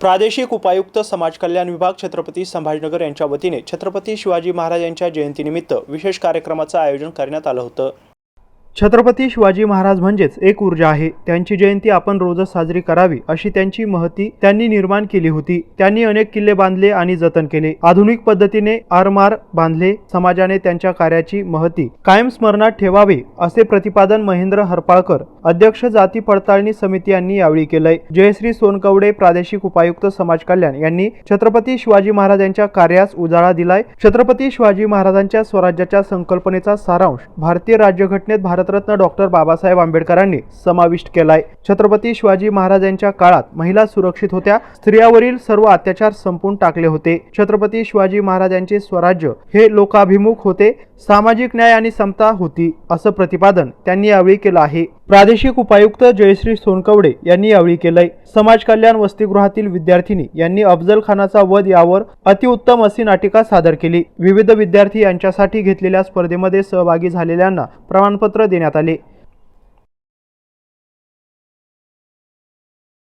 प्रादेशिक उपायुक्त समाज कल्याण विभाग छत्रपती संभाजीनगर यांच्या वतीने छत्रपती शिवाजी महाराज यांच्या जयंतीनिमित्त विशेष कार्यक्रमाचं आयोजन करण्यात आलं होतं. छत्रपती शिवाजी महाराज म्हणजेच एक ऊर्जा आहे. त्यांची जयंती आपण रोजच साजरी करावी अशी त्यांची महती त्यांनी निर्माण केली होती. त्यांनी अनेक किल्ले बांधले आणि जतन केले. आधुनिक पद्धतीने आरमार बांधले. समाजाने त्यांच्या कार्याची महती कायम स्मरणात ठेवावे असे प्रतिपादन महेंद्र हरपाळकर अध्यक्ष जाती पडताळणी समिती यांनी यावेळी केलंय. जयश्री सोनकवडे प्रादेशिक उपायुक्त समाज कल्याण यांनी छत्रपती शिवाजी महाराज यांच्या कार्यास उजाळा दिलाय. छत्रपती शिवाजी महाराजांच्या स्वराज्याच्या संकल्पनेचा सारांश भारतीय राज्यघटनेत भारत भारतरत्न डॉक्टर बाबासाहेब आंबेडकरांनी समाविष्ट केलाय. छत्रपती शिवाजी महाराजांच्या काळात महिला सुरक्षित होत्या. स्त्रियावरील सर्व अत्याचार संपून टाकले होते. छत्रपती शिवाजी महाराजांचे स्वराज्य हे लोकाभिमुख होते. सामाजिक न्याय आणि समता होती असं प्रतिपादन त्यांनी यावेळी केलं आहे. प्रादेशिक उपायुक्त जयश्री सोनकवडे यांनी यावेळी केलंय. समाज कल्याण वसतिगृहातील विद्यार्थिनी यांनी अफजल खानाचा वध यावर अतिउत्तम अशी नाटिका सादर केली. विविध विद्यार्थी यांच्यासाठी घेतलेल्या स्पर्धेमध्ये सहभागी झालेल्यांना प्रमाणपत्र देण्यात आले.